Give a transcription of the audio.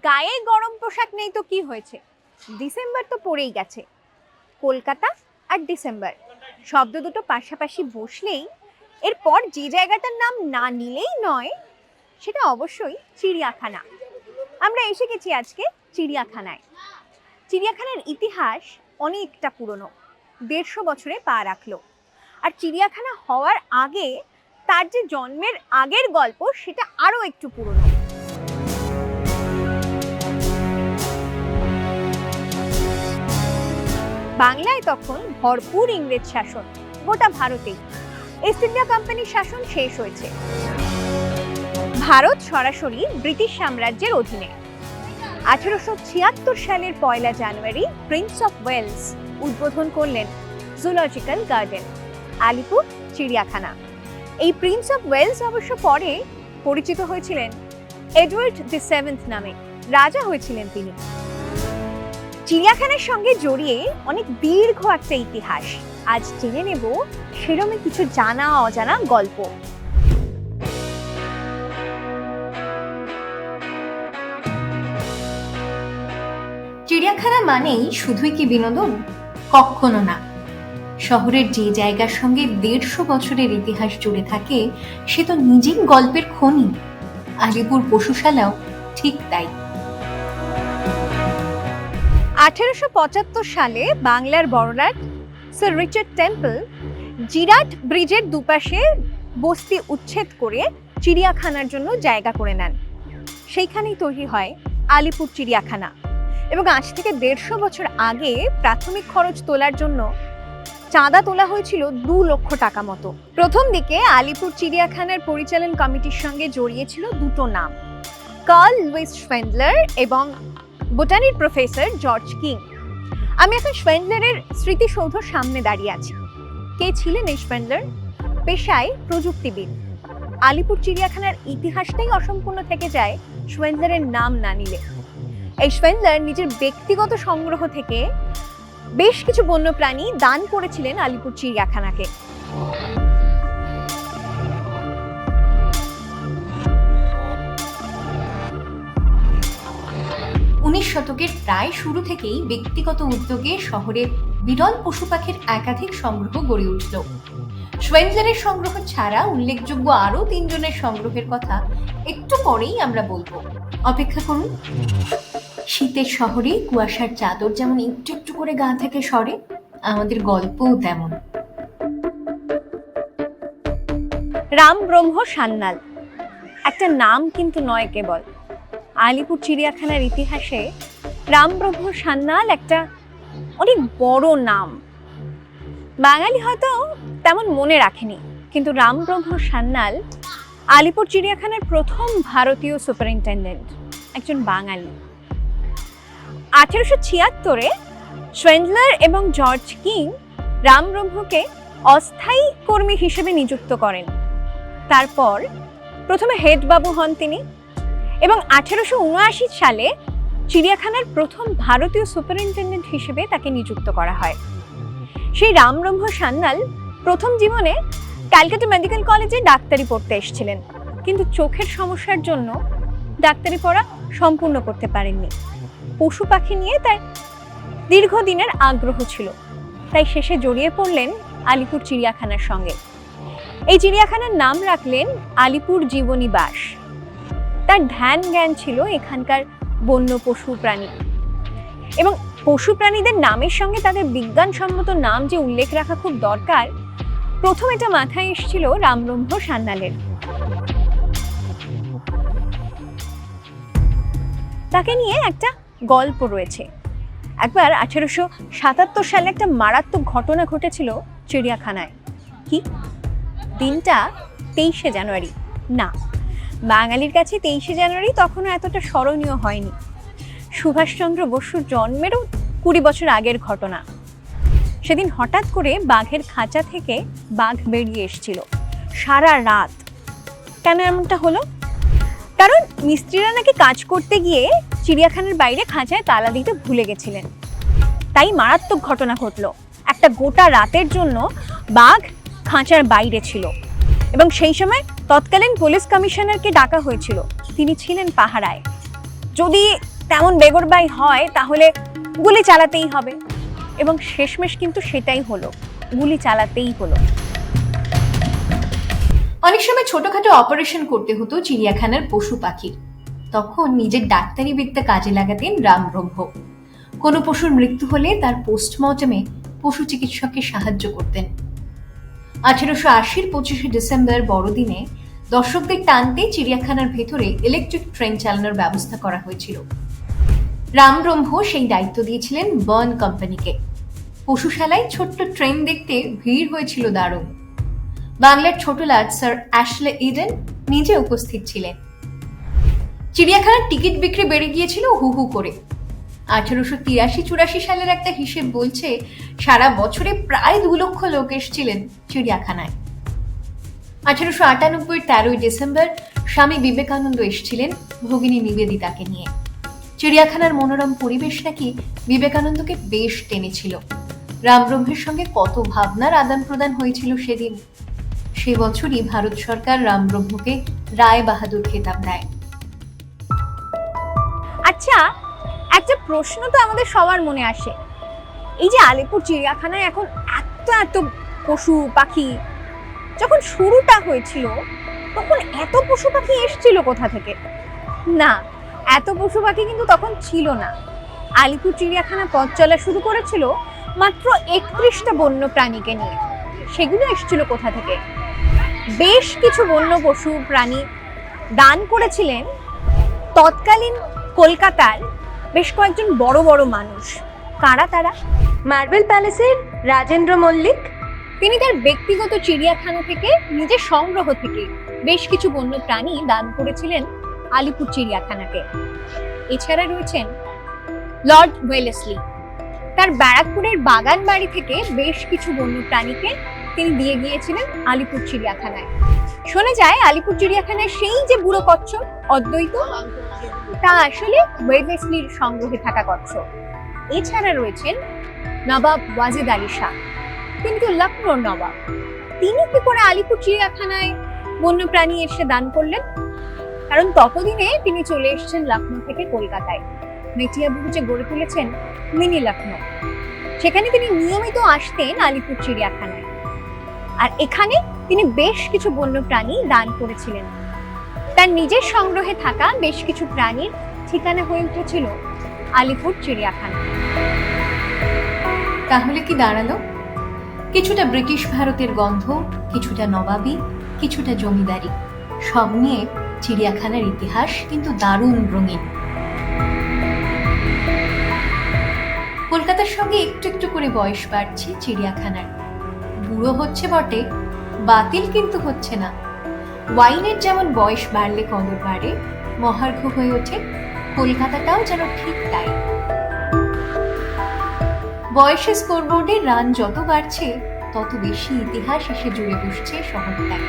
গায়ে গরম পোশাক নেই তো কি হয়েছে? ডিসেম্বর তো পড়েই গেছে। কলকাতা আর ডিসেম্বর। শব্দ দুটো পাশাপাশি বসলেই, এরপর যে জায়গাটার নাম না নিলেই নয়, সেটা অবশ্যই চিড়িয়াখানা। আমরা এসে গেছি আজকে চিড়িয়াখানায়। চিড়িয়াখানার ইতিহাস অনেকটা পুরনো, দেড়শো বছরে পা রাখল। আর চিড়িয়াখানা হওয়ার আগে তার যে জন্মের আগের গল্প, সেটা আরও একটু পুরনো। বাংলায় তখন ভরপুর ইংরেজ শাসন, গোটা ভারতেই। ইস্ট ইন্ডিয়া কোম্পানির শাসন শেষ হয়েছে। ভারত সরাসরি ব্রিটিশ সাম্রাজ্যের অধীনে। আঠেরোশো ছিয়াত্তর সালের পয়লা জানুয়ারি প্রিন্স অফ ওয়েলস উদ্বোধন করলেন জুলজিক্যাল গার্ডেন আলিপুর, চিড়িয়াখানা। এই প্রিন্স অফ ওয়েলস অবশ্য পরে পরিচিত হয়েছিলেন এডওয়ার্ড দি সেভেন্থ নামে। রাজা হয়েছিলেন তিনি। চিড়িয়াখানার সঙ্গে জড়িয়ে অনেক দীর্ঘ একটা ইতিহাস। আজ জেনে নেব সেরমই কিছু জানা অজানা গল্প। চিড়িয়াখানা মানেই শুধুই কি বিনোদন? কখনো না। শহরের যে জায়গার সঙ্গে দেড়শো বছরের ইতিহাস জুড়ে থাকে, সে তো নিজেই গল্পের খনি। আলিপুর পশুশালাও ঠিক তাই। আঠেরোশো পঁচাত্তর সালে বাংলার বড়লাট স্যার রিচার্ড টেম্পল জিরাট ব্রিজের দুপাশে বস্তি উচ্ছেদ করে চিড়িয়াখানার জন্য জায়গা করে নেন। সেইখানেই তৈরি হয় আলিপুর চিড়িয়াখানা এবং আজ থেকে দেড়শো বছর আগে প্রাথমিক খরচ তোলার জন্য চাঁদা তোলা হয়েছিল দু লক্ষ টাকা মতো। প্রথম দিকে আলিপুর চিড়িয়াখানার পরিচালন কমিটির সঙ্গে জড়িয়েছিল দুটো নাম, কার্ল লুইস ফেন্ডলার এবং বোটানির প্রফেসর জর্জ কিং। আমি এখন শোয়েন্ডলারের স্মৃতিসৌধর সামনে দাঁড়িয়ে আছি। কে ছিলেন এই শোয়েন্ডলার পেশায় প্রযুক্তিবিদ। আলিপুর চিড়িয়াখানার ইতিহাসটাই অসম্পূর্ণ থেকে যায় শোয়েন্ডলারের নাম না নিলে। এই শোয়েন্ডলার নিজের ব্যক্তিগত সংগ্রহ থেকে বেশ কিছু বন্যপ্রাণী দান করেছিলেন আলিপুর চিড়িয়াখানাকে। শতকের প্রায় শুরু থেকেই ব্যক্তিগত উদ্যোগে শহরের বিরল পশু পাখির একাধিক সংগ্রহ গড়ে উঠল। সোয়েন্ডলারের সংগ্রহ ছাড়া উল্লেখযোগ্য আরও তিনজনের সংগ্রহের কথা একটু পরেই আমরা বলব। অপেক্ষা করুন। শীতের শহরে কুয়াশার চাদর যেমন একটু একটু করে গা থেকে সরে, আমাদের গল্পও তেমন। রাম ব্রহ্ম সান্যাল। একটা নাম কিন্তু নয় কেবল। আলিপুর চিড়িয়াখানার ইতিহাসে রাম ব্রহ্ম সান্যাল একটা অনেক বড় নাম। বাঙালি হয়তো তেমন মনে রাখেনি, কিন্তু রাম ব্রহ্ম সান্যাল আলিপুর চিড়িয়াখানার প্রথম ভারতীয় সুপারিনটেন্ডেন্ট, একজন বাঙালি। আঠেরোশো ছিয়াত্তরে সোয়েন্ডলার এবং জর্জ কিং রাম ব্রহ্মকে অস্থায়ী কর্মী হিসেবে নিযুক্ত করেন। তারপর প্রথমে হেড বাবু হন তিনি এবং আঠেরোশো উনআশি সালে চিড়িয়াখানার প্রথম ভারতীয় সুপারিনটেন্ডেন্ট হিসেবে তাকে নিযুক্ত করা হয়। সেই রামব্রহ্ম সান্যাল প্রথম জীবনে ক্যালকাটা মেডিকেল কলেজে ডাক্তারি পড়তে এসেছিলেন। কিন্তু চোখের সমস্যার জন্য ডাক্তারি পড়া সম্পূর্ণ করতে পারেননি। পশু পাখি নিয়ে তার দীর্ঘদিনের আগ্রহ ছিল। তাই শেষে জড়িয়ে পড়লেন আলিপুর চিড়িয়াখানার সঙ্গে। এই চিড়িয়াখানার নাম রাখলেন আলিপুর জীবনী বাস। তার ধ্যান জ্ঞান ছিল এখানকার বন্য পশু প্রাণী। এবং পশু প্রাণীদের নামের সঙ্গে তাদের বিজ্ঞানসম্মত নাম যে উল্লেখ রাখা খুব দরকার, প্রথম এটা মাথায় এসেছিল রামব্রহ্ম সান্যালের। তাকে নিয়ে একটা গল্প রয়েছে। একবার আঠেরোশো সাতাত্তর সালে একটা মারাত্মক ঘটনা ঘটেছিল চিড়িয়াখানায়। কি? দিনটা তেইশে জানুয়ারি। না বাঙালির কাছে তেইশে জানুয়ারি তখনও এতটা স্মরণীয় হয়নি। সুভাষচন্দ্র বসুর জন্মেরও কুড়ি বছর আগের ঘটনা। সেদিন হঠাৎ করে বাঘের খাঁচা থেকে বাঘ বেরিয়ে এসেছিল। সারা রাত। কেন এমনটা হলো? কারণ মিস্ত্রিরা নাকি কাজ করতে গিয়ে চিড়িয়াখানার বাইরে খাঁচায় তালা দিতে ভুলে গেছিলেন। তাই মারাত্মক ঘটনা ঘটলো। একটা গোটা রাতের জন্য বাঘ খাঁচার বাইরে ছিল। এবং সেই সময় তৎকালীন পুলিশ কমিশনারকে ডাকা হয়েছিল। তিনি ছিলেন পাহারায়। যদি তেমন বেগরবাই হয়, তাহলে গুলি চালাতেই হবে। এবং শেষমেশ কিন্তু সেটাই হলো। গুলি চালাতেই হলো। অনেক সময় ছোটখাটো অপারেশন করতে হতো চিড়িয়াখানার পশু পাখির। তখন নিজের ডাক্তারি বিদ্যা কাজে লাগাতেন রাম ব্রহ্ম। কোনো পশুর মৃত্যু হলে তার পোস্টমর্টমে পশু চিকিৎসককে সাহায্য করতেন। আঠেরোশো আশির পঁচিশে ডিসেম্বর বড়দিনে দর্শকদের টানতে চিড়িয়াখানার ভেতরে ইলেকট্রিক ট্রেন চালানোর ব্যবস্থা করা হয়েছিল। রাম ব্রহ্ম সেই দায়িত্ব দিয়েছিলেন বার্ন কোম্পানিকে। পশুশালায় ছোট্ট ট্রেন দেখতে ভিড় হয়েছিল দারুণ। বাংলার ছোট লাট স্যার অ্যাশলে ইডেন নিজে উপস্থিত ছিলেন। চিড়িয়াখানার টিকিট বিক্রি বেড়ে গিয়েছিল হু হু করে। আঠারোশো তিরাশি চুরাশি সালের একটা হিসেব বলছে, সারা বছরে প্রায় দু লক্ষ লোক এসেছিলেন চিড়িয়াখানায়। আঠারোশো আটানব্বই তেরোই ডিসেম্বর স্বামী বিবেকানন্দ এসেছিলেন ভগিনী নিবেদিতাকে নিয়ে। চিড়িয়াখানার মনোরম পরিবেশ নাকি বিবেকানন্দকে বেশ টেনেছিল। রামব্রহ্মের সঙ্গে কত ভাবনার আদান প্রদান হয়েছিল সেদিন? সে বছরই ভারত সরকার রামব্রহ্মকে রায় বাহাদুর খেতাব দেয়। আচ্ছা একটা প্রশ্ন তো আমাদের সবার মনে আসে। এই যে আলিপুর চিড়িয়াখানায় এখন এত এত পশু, পাখি যখন শুরুটা হয়েছিল, তখন এত পশু পাখি এসেছিল কোথা থেকে? না, এত পশু পাখি কিন্তু তখন ছিল না। আলিপুর চিড়িয়াখানা পথ চলা শুরু করেছিল মাত্র একত্রিশটা বন্য প্রাণীকে নিয়ে। সেগুলো এসেছিল কোথা থেকে? বেশ কিছু বন্য পশু প্রাণী দান করেছিলেন তৎকালীন কলকাতার বেশ কয়েকজন বড় বড় মানুষ। কারা তারা? মার্বেল প্যালেসের রাজেন্দ্র মল্লিক তিনি তার ব্যক্তিগত চিড়িয়াখানা থেকে নিজের সংগ্রহ থেকে বেশ কিছু বন্য প্রাণী দান করেছিলেন আলিপুর চিড়িয়াখানাকে। এছাড়া রয়েছেন লর্ড ওয়েলেসলি। তার ব্যারাকপুরের বাগান বাড়ি থেকে বেশ কিছু বন্য প্রাণীকে তিনি দিয়ে গিয়েছিলেন আলিপুর চিড়িয়াখানায়। শোনা যায়, আলিপুর চিড়িয়াখানায় সেই যে বুড়ো কচ্ছপ, অদ্বৈত, তা আসলে ওয়েলেসলির সংগ্রহে থাকা কচ্ছপ। এছাড়া রয়েছেন নবাব ওয়াজিদ আলী শাহ। তিনি তো লখনৌর নবাব তিনি কি করে আলিপুর চিড়িয়াখানায় বন্যপ্রাণী এসে দান করলেন? কারণ ততদিনে তিনি চলে এসেছেন লখনৌ থেকে কলকাতায়। মেটিয়া বুরুজে গড়ে তুলেছেন মিনি লখনৌ সেখানে তিনি নিয়মিত আসতেন আলিপুর চিড়িয়াখানায়। আর এখানে তিনি বেশ কিছু বন্যপ্রাণী দান করেছিলেন। তার নিজের সংগ্রহে থাকা বেশ কিছু প্রাণীর ঠিকানা হয়ে উঠেছিল আলিপুর চিড়িয়াখানা তাহলে কি দাঁড়াল? কিছুটা ব্রিটিশ ভারতের গন্ধ, কিছুটা নবাবী, কিছুটা জমিদারি। সব নিয়ে চিড়িয়াখানার ইতিহাস কিন্তু দারুণ রঙিন। কলকাতার সঙ্গে একটু একটু করে বয়স বাড়ছে চিড়িয়াখানার। বুড়ো হচ্ছে বটে, বাতিল কিন্তু হচ্ছে না। ওয়াইনের যেমন বয়স বাড়লে কদর বাড়ে, মহার্ঘ হয়ে ওঠে, কলকাতাটাও যেন ঠিক তাই। বয়সে স্কোরবোর্ডে রান যত বাড়ছে তত বেশি ইতিহাস এসে জুড়ে বসছে শহরটায়।